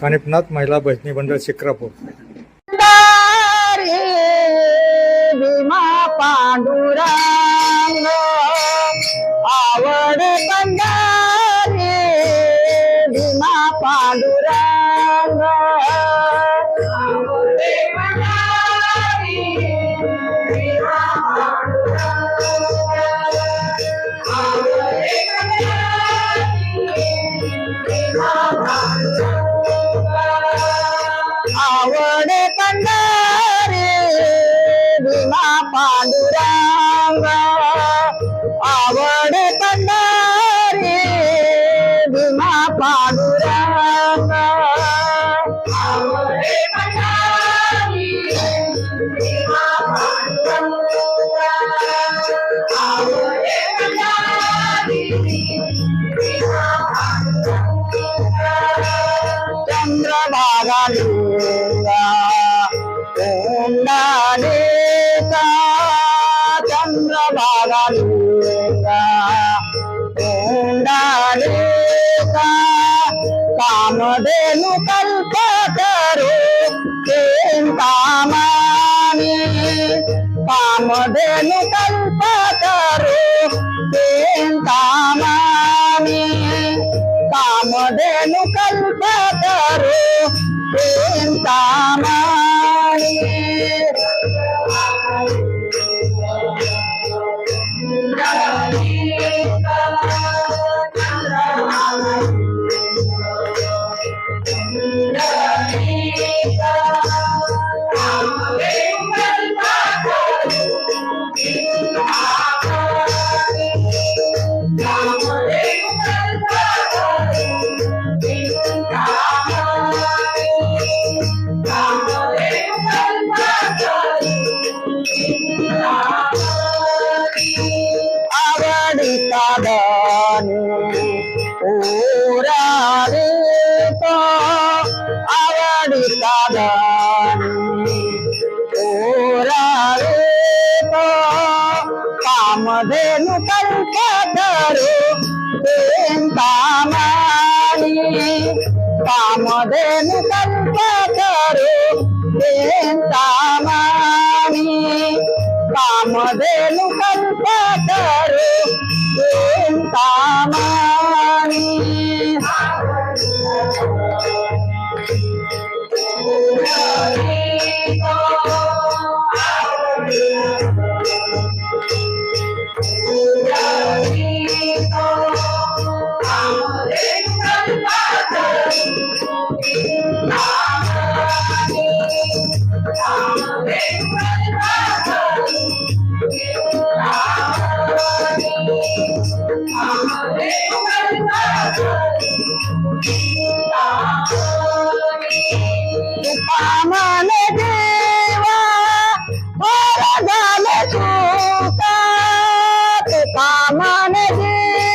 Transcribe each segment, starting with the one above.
कानिपनाथ महिला भजनी मंडळ शिक्रापूर. दारी भीमा நின்றாங்க அவனை கண்டாரே பாடுறாங்க. ಚಂದ್ರಭಾಗ ನಿಂದ బాగా ఉండాలేక కామదేను కల్పతరు. కామని? కామదేను కల్పతరు. కామని? కామదేను కల్పతరు. కామని? தாமணி தாமதேன் கல்பரு தாமணி தாமதேன் கல்பரு தாமணி कामन देवा वरदान सुका तू कामन देवा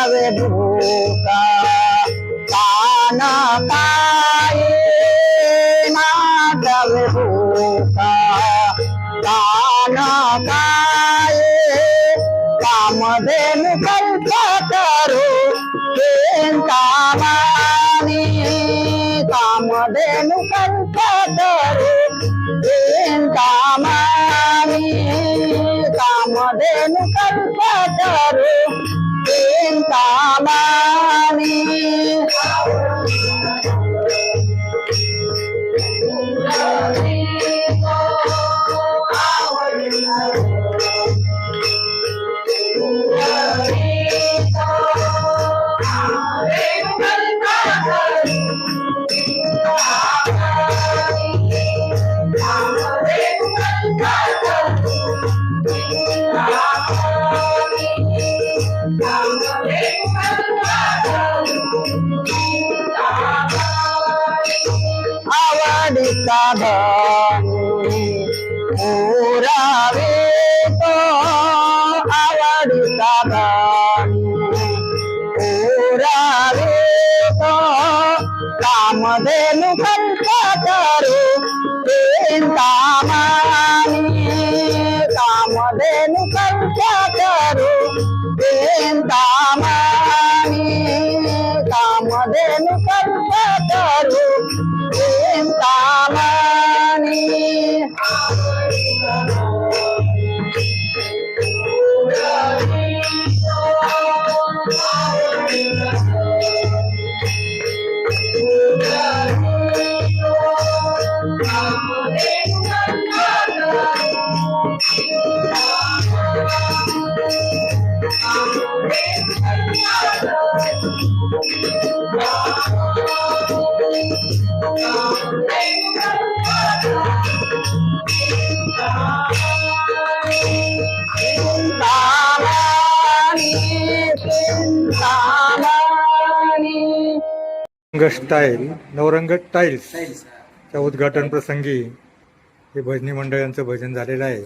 આવે ભૂકા કાના કાયે માં આવે ભૂકા કાના કાયે કામ દે મુકલ્પા કરો કેન્તા માની કામ દે મુકલ્પા કરો કેન્તા માની કામ દે મુકલ્પા કરો yên cả ba દાદાની મુરાવે તો આવડું દાદાની મુરાવે તો કામદેનું કંઠા કરું ચિંતામાની કામદેનું કંઠા કરું स्टाईल नवरंग टाईल्स च्या उद्घाटन प्रसंगी हे भजनी मंडळांचं भजन झालेलं आहे.